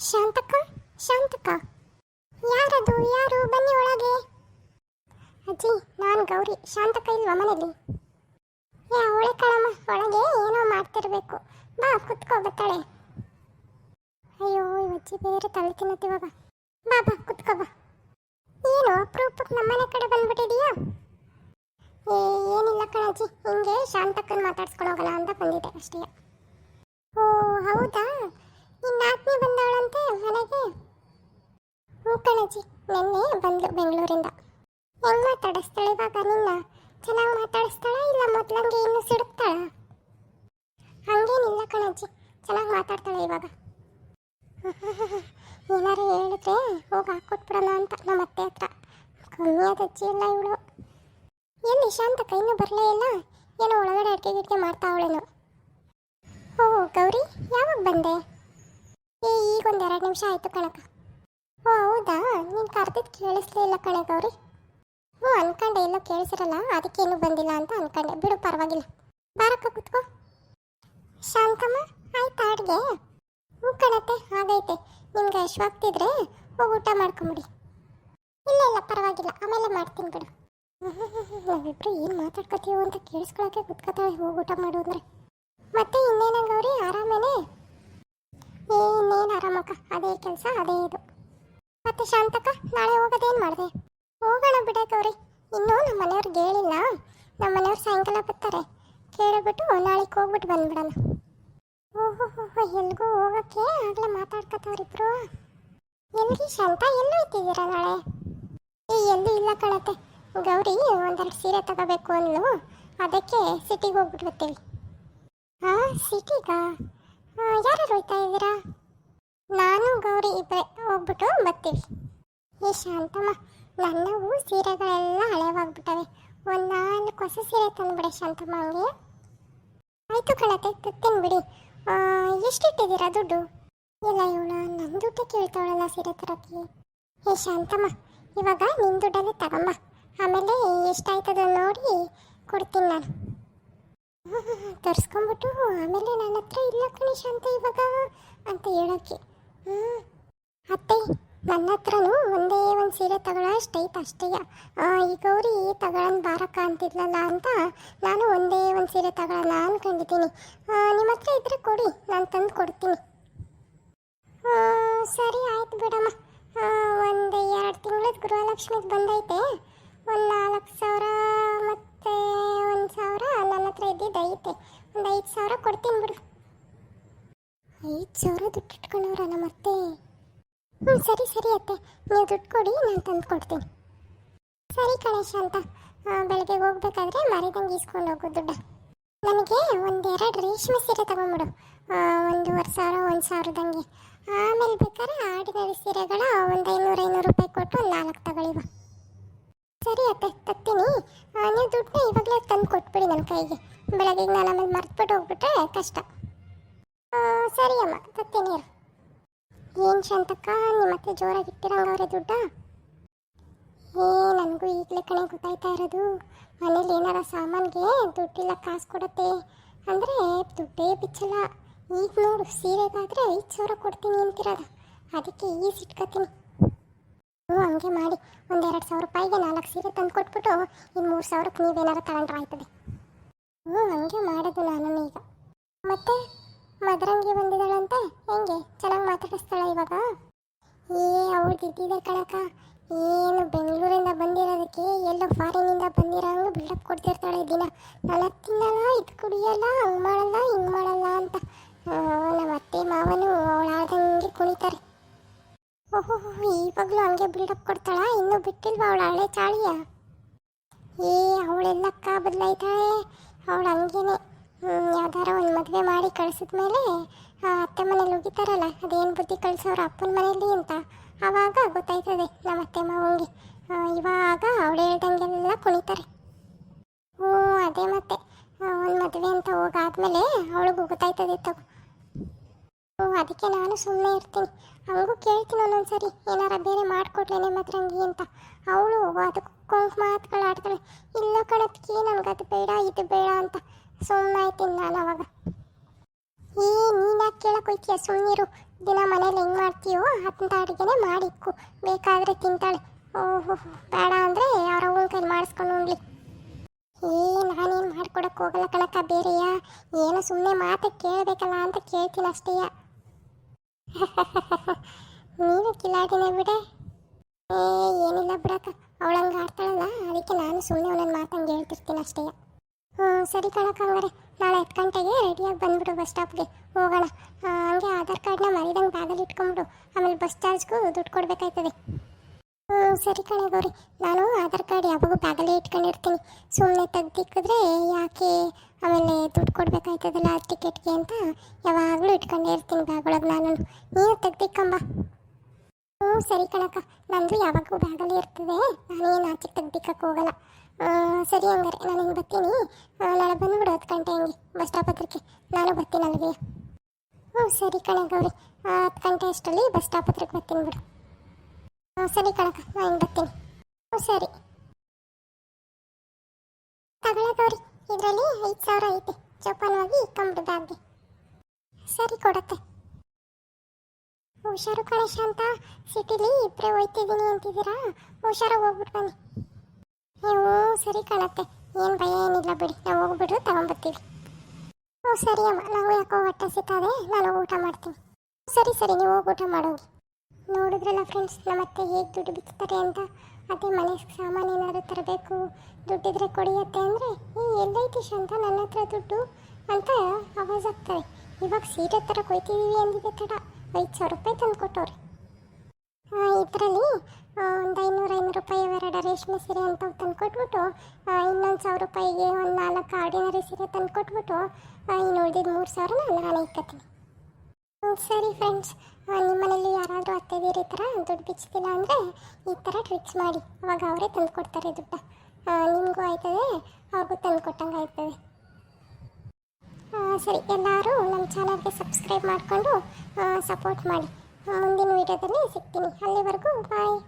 ಶಾಂತಕ್ಕ? ಶಾಂತಕ್ಕ? ಯಾರದು? ಯಾರು? ಬನ್ನಿ ಒಳಗೆ. ಅಜ್ಜಿ, ನಾನು ಗೌರಿ. ಶಾಂತಕ್ಕ ಇಲ್ವಾ ಮನೇಲಿ? ಯಾ ಅವಳೆ ಕಳಮ್ಮ ಒಳಗೆ ಏನೋ ಮಾಡ್ತಿರ್ಬೇಕು. ಬಾ, ಕುತ್ಕೋ ಬತ್ತಾಳೆ. ಅಯ್ಯೋ ಅಜ್ಜಿ ಬೇರೆ ತಲೆ ತಿನ್ನತ್ತಿವಾಗ ಬಾ ಬಾ, ಕುತ್ಕೋ ಬಾ. ಏನು, ಅಪರೂಪಕ್ಕೆ ನಮ್ಮನೆ ಕಡೆ ಬಂದ್ಬಿಟ್ಟಿದೀಯಾ? ಏ, ಏನಿಲ್ಲ ಕಣಜ್ಜಿ. ಹಿಂಗೆ ಶಾಂತಕ್ಕನ್ ಮಾತಾಡ್ಸ್ಕೊಂಡು ಅಂತ ಬಂದಿದ್ದೆ ಅಷ್ಟೇ. ಓ, ಹೌದಾ ಇನ್ನು ಆತ್ಮೀಯ ಬಂದವಳಂತೆ ಮನೆಗೆ ಹ್ಞೂ ಕಣಜ್ಜಿ ನಿನ್ನೆ ಬಂದ್ಲು ಬೆಂಗಳೂರಿಂದ. ಹೆಂಗ್ ಮಾತಾಡಿಸ್ತಾಳೆ ಇವಾಗ ನಿನ್ನ? ಚೆನ್ನಾಗಿ ಮಾತಾಡಿಸ್ತಾಳ ಇಲ್ಲ ಮೊದ್ಲಂಗೆ ಇನ್ನು ಸಿಡುತ್ತಾಳ? ಹಂಗೇನಿಲ್ಲ ಕಣಜ್ಜಿ, ಚೆನ್ನಾಗಿ ಮಾತಾಡ್ತಾಳೆ ಇವಾಗ. ಏನಾರು ಹೇಳಿದ್ರೆ ಹೋಗಿ ಹಾಕೊಟ್ಬಿಡೋಣ ಅಂತ ನಮ್ಮ ಅತ್ತೆ ಹತ್ರ. ಕಮ್ಮಿ ಅಜ್ಜಿ ಇಲ್ಲ ಇವಳು. ಏನು ನಿಶಾಂತ ಕೈನೂ ಬರಲೇ ಇಲ್ಲ, ಏನೋ ಒಳಗಡೆ ಅಡುಗೆ ಗಿಡ್ಗೆ ಮಾಡ್ತಾ ಅವಳೇನು. ಓ ಗೌರಿ, ಯಾವಾಗ ಬಂದೆ? ಏ ಈಗ ಒಂದು ಎರಡು ನಿಮಿಷ ಆಯಿತು ಕಣಕ ಓ, ಹೌದಾ? ನೀನು ಕರೆದಿದ್ದು ಕೇಳಿಸ್ಲೇ ಇಲ್ಲ ಕಣೆ ಗೌರಿ. ಹ್ಞೂ ಅನ್ಕೊಂಡೆ ಎಲ್ಲೋ ಕೇಳಿಸಿರಲ್ಲ ಅದಕ್ಕೇನು ಬಂದಿಲ್ಲ ಅಂತ ಅನ್ಕೊಂಡೆ. ಬಿಡು, ಪರವಾಗಿಲ್ಲ. ಬಾರಕ್ಕ, ಕುತ್ಕೋ. ಶಾಂತಮ್ಮ, ಆಯ್ತಾ ಅಡುಗೆ? ಹ್ಞೂ ಕಣತ್ತೆ ಆಗೈತೆ. ನಿಮ್ಗೆ ಅಶ್ವಾಗ್ತಿದ್ರೆ ಹೋಗಿ ಊಟ ಮಾಡ್ಕೊಂಬಿಡಿ. ಇಲ್ಲ ಇಲ್ಲ, ಪರವಾಗಿಲ್ಲ. ಆಮೇಲೆ ಮಾಡ್ತೀನಿ ಬಿಡು. ನಾವಿಬ್ರು ಏನು ಮಾತಾಡ್ಕೊತೀವೋ ಅಂತ ಕೇಳಿಸ್ಕೊಳಕ್ಕೆ ಕುತ್ಕೋತಾಳೆ ಹೋಗಿ ಊಟ ಮಾಡು ಅಂದರೆ. ಮತ್ತೆ ಇನ್ನೇನಂಗೌರಿ ಆರಾಮೇನೆ? ಏ, ಇನ್ನೇನು ಆರಾಮಕ್ಕ? ಅದೇ ಕೆಲಸ, ಅದೇ ಇದು. ಮತ್ತೆ ಶಾಂತಕ್ಕ, ನಾಳೆ ಹೋಗೋದೇನು ಮಾಡಿದೆ? ಹೋಗೋಣ ಬಿಡೋ ಗೌರಿ ಇನ್ನೂ ನಮ್ಮ ಮನೆಯವ್ರಿಗೆ ಹೇಳಿಲ್ಲ ನಮ್ಮ ಮನೆಯವ್ರು ಸಾಯಂಕಾಲ ಬರ್ತಾರೆ. ಕೇಳಿಬಿಟ್ಟು ನಾಳೆಗೆ ಹೋಗ್ಬಿಟ್ಟು ಬಂದ್ಬಿಡೋಣ. ಓಹೋ ಎಲ್ಗೂ ಹೋಗಕ್ಕೆ ಆಗಲೇ ಮಾತಾಡ್ಕೊತವ್ರಿಬ್ರು ಎಲ್ರಿ ಶಾಂತ ಎಲ್ಲೂ ಇಟ್ಟಿದ್ದೀರಾ ನಾಳೆ? ಏ, ಎಲ್ಲೂ ಇಲ್ಲ ಕಣತ್ತೆ. ಗೌರಿ ಒಂದೆರಡು ಸೀರೆ ತಗೋಬೇಕು ಅಂದ್ಲು. ಅದಕ್ಕೆ ಸಿಟಿಗೆ ಹೋಗ್ಬಿಟ್ಟು ಬರ್ತೀವಿ. ಹಾ ಸಿಟಿಗಾ? ಯಾರು ಹೋಯ್ತಾ ಇದ್ದೀರಾ? ನಾನು ಗೌರಿ ಇಬ್ಬರೇ ಹೋಗ್ಬಿಟ್ಟು ಬರ್ತೀವಿ ಏ ಶಾಂತಮ್ಮ ನನ್ನವು ಸೀರೆಗಳೆಲ್ಲ ಹಳೆವಾಗ್ಬಿಟ್ಟವೆ. ಒಂದು ನಾಲ್ಕು ಹೊಸ ಸೀರೆ ತಂದುಬಿಡೆ ಶಾಂತಮ್ಮ ಹಂಗೆ ಆಯಿತು ಕಣತೆ ತತ್ತೀನಿ ಬಿಡಿ ಎಷ್ಟಿಟ್ಟಿದ್ದೀರಾ ದುಡ್ಡು? ಇಲ್ಲ ಇವಳ ನನ್ನ ದುಡ್ಡು ಕೇಳ್ತಾವಳಲ್ಲ ಸೀರೆ ತರಕ್ಕೆ ಏ ಶಾಂತಮ್ಮ, ಇವಾಗ ನಿನ್ನ ದುಡ್ಡಲ್ಲೇ ತಗೊಂಬ. ಆಮೇಲೆ ಎಷ್ಟಾಯ್ತದ ನೋಡಿ ಕೊಡ್ತೀನಿ ನಾನು. ತರಿಸ್ಕೊಂಬಿಟ್ಟು ಆಮೇಲೆ ನನ್ನ ಹತ್ರ ಇಲ್ಲ ಕಣಿ ಶಾಂತ ಇವಾಗ ಅಂತ ಹೇಳೋಕ್ಕೆ ಅತ್ತೆ, ನನ್ನ ಹತ್ರನೂ ಒಂದೇ ಒಂದು ಸೀರೆ ತಗೊಳ್ಳೋ ಅಷ್ಟೈತೆ ಅಷ್ಟೇ. ಈ ಗೌರಿ ತಗೊಳ್ಳೋಣ ಬಾರಕ್ಕ ಅಂತಿದ್ಲಲ್ಲ ಅಂತ ನಾನು ಒಂದೇ ಒಂದು ಸೀರೆ ತಗೊಳ್ಳೋಣ ಅನ್ಕೊಂಡಿದ್ದೀನಿ. ನಿಮ್ಮ ಹತ್ರ ಇದ್ರೆ ಕೊಡಿ, ನಾನು ತಂದು ಕೊಡ್ತೀನಿ. ಸರಿ ಆಯ್ತು ಬಿಡಮ್ಮ. ಒಂದು ಎರಡು ತಿಂಗಳದ ಗೃಹಲಕ್ಷ್ಮಿಗೆ ಬಂದೈತೆ. ಒಂದು ನಾಲ್ಕು ಸಾವಿರ ಮತ್ತು ಒಂದು ಸಾವಿರ ನನ್ನ ಹತ್ರ ಇದ್ದಿದ್ದು ಐತೆ. ಒಂದು ಐದು ಸಾವಿರ ಕೊಡ್ತೀನಿ ಬಿಡು. ಐದು ಸಾವಿರ ದುಡ್ಡು ಇಟ್ಕೊಂಡವ್ರ ನಮ್ಮ ಅತ್ತೆ ಹ್ಞೂ ಸರಿ ಸರಿ ಅತ್ತೆ. ನೀವು ದುಡ್ಡು ಕೊಡಿ, ನಾನು ತಂದು ಕೊಡ್ತೀನಿ. ಸರಿ ಗಣೇಶ ಅಂತ. ಬೆಳಗ್ಗೆ ಹೋಗ್ಬೇಕಾದ್ರೆ ಮರಿದಂಗೆ ಇಸ್ಕೊಂಡು ಹೋಗು ದುಡ್ಡ. ನನಗೆ ಒಂದೆರಡು ರೇಷ್ಮೆ ಸೀರೆ ತಗೊಂಬಿಡು ಒಂದೂವರೆ ಸಾವಿರ ಒಂದು ಸಾವಿರದಂಗೆ. ಆಮೇಲೆ ಬೇಕಾದ್ರೆ ಆರ್ಡಿನರಿ ಸೀರೆಗಳ ಒಂದು ಐನೂರು ಐನೂರು ರೂಪಾಯಿ ಕೊಟ್ಟು ಒಂದು ನಾಲ್ಕು ತಗೊಳ್ಳಿವ ಸರಿ ಅತ್ತೆ, ತತ್ತೀನಿ. ನೀವು ದುಡ್ಡನ್ನ ಇವಾಗಲೇ ತಂದು ಕೊಟ್ಬಿಡಿ ನನ್ನ ಕೈಗೆ. ಬೆಳಗ್ಗೆ ನಾನು ಆಮೇಲೆ ಮರ್ತ್ಬಿಟ್ಟು ಹೋಗ್ಬಿಟ್ರೆ ಕಷ್ಟ. ಸರಿ ಅಮ್ಮ, ತತ್ತೇನೆ ಏನು ಶಾಂತಕ್ಕ ನಿಮ್ಮ ಅತ್ತೆ ಜೋರಾಗಿ ಇಟ್ಟಿರಂಗವ್ರೆ ದುಡ್ಡ? ಏ, ನನಗೂ ಈಗಲೇ ಕಣೆ ಗೊತ್ತಾಯ್ತಾ ಇರೋದು. ಮನೇಲಿ ಏನಾರ ಸಾಮಾನಿಗೆ ದುಡ್ಡಿಲ್ಲ, ಕಾಸು ಕೊಡತ್ತೆ. ಅಂದರೆ ದುಡ್ಡೇ ಬಿಚ್ಚಲ್ಲ. ಈಗ ನೋಡು, ಸೀರೆಗಾದರೆ ಐದು ಸಾವಿರ ಕೊಡ್ತೀನಿ ಅಂತಿರೋದು. ಅದಕ್ಕೆ ಈಗ ಇಟ್ಕೋತೀನಿ ಹ್ಞೂ, ಹಂಗೆ ಮಾಡಿ. ಒಂದೆರಡು ಸಾವಿರ ರೂಪಾಯಿಗೆ ನಾಲ್ಕು ಸೀರೆ ತಂದು ಕೊಟ್ಬಿಟ್ಟು ಇನ್ನು ಮೂರು ಸಾವಿರಕ್ಕೆ ನೀವೇನಾರು ತಗೊಂಡ್ರೆ ಆಯ್ತದೆ. ಹ್ಞೂ, ಹಂಗೆ ಮಾಡೋದು ನಾನು ಈಗ ಮತ್ತೆ? ಮದರಂಗಿ ಬಂದಿದ್ದಾಳಂತೆ. ಹೆಂಗೆ? ಚೆನ್ನಾಗಿ ಮಾತಾಡಿಸ್ತಾಳ ಇವಾಗ? ಏ, ಅವಳು ಇದ್ದಿದೆ ಕಣಕ ಏನು ಬೆಂಗಳೂರಿಂದ ಬಂದಿರೋದಕ್ಕೆ ಎಲ್ಲೋ ಫಾರಿನಿಂದ ಬಂದಿರೋ ಹಂಗೆ ಬಿಲ್ಡಪ್ ಕೊಡ್ತಿರ್ತಾಳೆ ದಿನ. ನಾನು ತಿನ್ನಲ್ಲ, ಇದು ಕುಡಿಯಲ್ಲ, ಹಂಗೆ ಮಾಡಲ್ಲ, ಹಿಂಗೆ ಮಾಡಲ್ಲ ಅಂತ. ನಮ್ಮ ಅತ್ತೆ ಮಾವನು ಅವಳಾದಂಗೆ ಕುಣಿತಾರೆ. ಓಹೋ, ಇವಾಗಲೂ ಹಂಗೆ ಬಿಲ್ಡಪ್ ಕೊಡ್ತಾಳ? ಇನ್ನೂ ಬಿಟ್ಟಿಲ್ವಾ ಅವಳ ಹಳೆ ಚಾಳಿಯ? ಏ ಅವಳೆಲ್ಲಕ್ಕ ಬದಲಾಯ್ತಾಳೆ. ಅವಳು ಹಂಗೇನೆ. ಯಾವ್ದಾರ ಒಂದು ಮದುವೆ ಮಾಡಿ ಕಳ್ಸಿದ ಮೇಲೆ ಅತ್ತೆ ಮನೇಲಿ ಹೋಗಿತಾರಲ್ಲ ಅದೇನು ಬುದ್ಧಿ ಕಳ್ಸೋರು ಅಪ್ಪನ ಮನೇಲಿ ಅಂತ ಆವಾಗ ಗೊತ್ತಾಯ್ತದೆ ನಮ್ಮ ಅತ್ತೆ ಮಾವಂಗೆ ಇವಾಗ ಅವಳು ಹೇಳ್ದಂಗೆಲ್ಲ ಕುಣಿತಾರೆ. ಹ್ಞೂ, ಅದೇ ಮತ್ತೆ. ಒಂದು ಮದುವೆ ಅಂತ ಹೋಗಾದ್ಮೇಲೆ ಅವಳಿಗೂ ಗೊತ್ತಾಯ್ತದೆ ತಗೋ. ಹ್ಞೂ, ಅದಕ್ಕೆ ನಾನು ಸುಮ್ಮನೆ ಇರ್ತೀನಿ. ಹಂಗೂ ಕೇಳ್ತೀನಿ ಒಂದೊಂದ್ಸರಿ, ಏನಾರ ಬೇರೆ ಮಾಡಿಕೊಡ್ಲೇನೆ ಮದ್ರಂಗಿ ಅಂತ. ಅವಳು ಅದಕ್ಕೆ ಮಾತುಗಳು ಆಡ್ತಾಳೆ. ಇಲ್ಲ ನನಗೆ ಅದು ಬೇಡ, ಇದು ಬೇಡ ಅಂತ. ಸುಮ್ಮನೆ ಆಯ್ತೀನಿ ನಾನು ಅವಾಗ. ಏ, ನೀನು ಯಾಕೆ ಕೇಳಕ್ಕೆ ಹೋಯ್ತೀಯ ಸುಮ್ಮನಿರು ದಿನ ಮನೇಲಿ ಹೆಂಗೆ ಮಾಡ್ತೀಯೋ ಅಂಥ ಅಡುಗೆನೇ ಮಾಡಿಕ್ಕು ಬೇಕಾದರೆ ತಿಂತಾಳೆ. ಓಹೋ, ಬೇಡ ಅಂದರೆ ಯಾರೋ ಅವ್ನ ಕೈಲಿ ಮಾಡಿಸ್ಕೊಂಡು ಹೋಗ್ಲಿ ಏ, ನಾನೇನು ಮಾಡ್ಕೊಡಕ್ಕೆ ಹೋಗಲ್ಲ ಕಣಕ್ಕ, ಬೇರೆಯಾ? ಏನೋ ಸುಮ್ಮನೆ ಮಾತು ಕೇಳಬೇಕಲ್ಲ ಅಂತ ಕೇಳ್ತೀನಿ ಅಷ್ಟೇಯ ನೀನು ಕಿಲಾಡಿನೇ ಬಿಡೆ. ಏ, ಏನಿಲ್ಲ ಬಿಡಕ್ಕ. ಅವಳಂಗೆ ಆಡ್ತಾಳಲ್ಲ, ಅದಕ್ಕೆ ನಾನು ಸುಮ್ಮನೆ ಅವನನ್ನ ಮಾತಂಗೆ ಹೇಳ್ತಿರ್ತೀನಿ ಅಷ್ಟೇಯ ಸರಿ ಕಣಕ್ಕ ಹಂಗಾರೆ. ನಾಳೆ ಹತ್ತು ಗಂಟೆಗೆ ರೆಡಿಯಾಗಿ ಬಂದ್ಬಿಡು ಬಸ್ ಸ್ಟಾಪ್ಗೆ ಹೋಗೋಣ. ಹಂಗೆ ಆಧಾರ್ ಕಾರ್ಡ್ನ ಮರಿದಂಗೆ ಬ್ಯಾಗಲ್ಲಿ ಇಟ್ಕೊಂಬಿಡು ಆಮೇಲೆ ಬಸ್ ಚಾರ್ಜ್ಗೂ ದುಡ್ಡು ಕೊಡಬೇಕಾಯ್ತದೆ. ಹ್ಞೂ ಸರಿ ಕಣೆ ಗೌರಿ. ನಾನು ಆಧಾರ್ ಕಾರ್ಡ್ ಯಾವಾಗೂ ಬ್ಯಾಗಲ್ಲೇ ಇಟ್ಕೊಂಡಿರ್ತೀನಿ. ಸುಮ್ಮನೆ ತೆಗ್ದಿಕ್ಕಿದ್ರೆ ಯಾಕೆ ಆಮೇಲೆ ದುಡ್ಡು ಕೊಡಬೇಕಾಯ್ತದಲ್ಲ ಟಿಕೆಟ್ಗೆ ಅಂತ ಯಾವಾಗಲೂ ಇಟ್ಕೊಂಡೇ ಇರ್ತೀನಿ ಬ್ಯಾಗ್ ಒಳಗೆ ನಾನು. ನೀನು ತೆಗ್ದಿಕ್ಕಂಬ. ಹ್ಞೂ ಸರಿ ಕಣಕ್ಕ. ನಂದು ಯಾವಾಗೂ ಬ್ಯಾಗಲ್ಲಿ ಇರ್ತದೆ. ನಾನೇನು ಆಚೆ ತೆಗ್ದಿಕ್ಕಕ್ಕೆ ಹೋಗಲ್ಲ. ಸರಿ ಹಂಗಾರೆ ನಾನು ಹಿಂಗೆ ಬರ್ತೀನಿ. ನಾಳೆ ಬಂದುಬಿಡು ಹತ್ತು ಗಂಟೆ ಹಂಗೆ ಬಸ್ ಸ್ಟಾಪ್ ಹತ್ರಕ್ಕೆ. ನಾನು ಬರ್ತೀನಿ ಅಲ್ಲಿಗೆ. ಹ್ಞೂ ಸರಿ ಕಣೆ ಗೌರಿ. ಆ, ಹತ್ತು ಗಂಟೆ ಅಷ್ಟರಲ್ಲಿ ಬಸ್ ಸ್ಟಾಪ್ ಹತ್ರಕ್ಕೆ ಬರ್ತೀನಿ ಬಿಡು. ಹ್ಞೂ ಸರಿ ಕಣಕ್ಕ ನಾನು ಹಿಂಗೆ ಬರ್ತೀನಿ. ಹ್ಞೂ ಸರಿ. ತಗೊಳ್ಳೋದವ್ರಿ ಇದರಲ್ಲಿ ಐದು ಸಾವಿರ ಐತೆ. ಜೋಪಾನವಾಗಿ ಇಕ್ಕೊಂಬಿಡು ಸರಿ ಕೊಡತ್ತೆ. ಹುಷಾರು ಕಣೇಶ ಅಂತ ಸಿಟಿಲಿ ಇಬ್ಬರೇ ಹೋಯ್ತಿದ್ದೀನಿ ಅಂತಿದ್ದೀರಾ? ಹುಷಾರಾಗಿ ಹೋಗ್ಬಿಟ್ಟು ಬನ್ನಿ. ನೀವು ಸರಿ ಕಾಣತ್ತೆ. ಏನು ಭಯ, ಏನಿಲ್ಲ ಬಿಡಿ. ನಾವು ಹೋಗ್ಬಿಟ್ರೆ, ತಗೊಂಬರ್ತೀವಿ. ಹ್ಞೂ ಸರಿ ಅಮ್ಮ. ನಾವು ಯಾಕೋ ಹೊಟ್ಟೆ ಸಿಗ್ತದೆ ನಾನು ಊಟ ಮಾಡ್ತೀನಿ. ಸರಿ ಸರಿ, ನೀವು ಹೋಗಿ ಊಟ ಮಾಡೋಗಿ. ನೋಡಿದ್ರಲ್ಲ ಫ್ರೆಂಡ್ಸ್ ನಮ್ಮತ್ತೆ ಹೇಗೆ ದುಡ್ಡು ಬಿತ್ತಾರೆ ಅಂತ. ಅದೇ ಮನೆ ಸಾಮಾನು ಏನಾದರೂ ತರಬೇಕು, ದುಡ್ಡಿದ್ರೆ ಕೊಡಿಯತ್ತೆ ಅಂದರೆ, ಏ, ಎಲ್ಲೈತಿ ಶಾಂತ, ನನ್ನ ಹತ್ರ ದುಡ್ಡು? ಅಂತ ಆವಾಜ್ ಆಗ್ತಾರೆ ಇವಾಗ ಸೀರೆ ಥರ ಕೊಯ್ತಿದ್ದೀವಿ ಅಂದಿದೆ ತಡ. ಐದು ಸಾವಿರ ರೂಪಾಯಿ ತಂದು ಕೊಟ್ಟವ್ರೆ ಇದರಲ್ಲಿ ಐನೂರು ರೂಪಾಯಿ ಎರಡು ರೇಷ್ಮೆ ಸೀರೆ ಅಂತ ತಂದು ಕೊಟ್ಬಿಟ್ಟು ಇನ್ನೊಂದು ಸಾವಿರ ರೂಪಾಯಿಗೆ ಒಂದು ನಾಲ್ಕು ಆರ್ಡಿನರಿ ಸೀರೆ ತಂದು ಕೊಟ್ಬಿಟ್ಟು ಇನ್ನು ಉಳಿದಿದ್ದು ಮೂರು ಸಾವಿರನ ನಾನೇ ಇಕ್ಕತ್ತೀನಿ. ಸರಿ ಫ್ರೆಂಡ್ಸ್ ನಿಮ್ಮನೇಲಿ ಯಾರಾದರೂ ಅತ್ತೆದೀರ ಈ ಥರ ದುಡ್ಡು ಬಿಚ್ಚಿಲ್ಲ ಅಂದರೆ ಈ ಥರ ಟ್ರಿಕ್ಸ್ ಮಾಡಿ. ಅವಾಗ ಅವರೇ ತಂದು ಕೊಡ್ತಾರೆ ದುಡ್ಡು ನಿಮಗೂ ಆಯ್ತದೆ, ಅವ್ರಿಗೂ ತಂದು ಕೊಟ್ಟಂಗೆ ಆಯ್ತದೆ ಸರಿ, ಎಲ್ಲರೂ ನಮ್ಮ ಚಾನಲ್ಗೆ ಸಬ್ಸ್ಕ್ರೈಬ್ ಮಾಡಿಕೊಂಡು ಸಪೋರ್ಟ್ ಮಾಡಿ. ಮುಂದಿನ ವೀಡಿಯೋದಲ್ಲಿ ಸಿಗ್ತೀನಿ. ಅಲ್ಲಿವರೆಗೂ ಬಾಯ್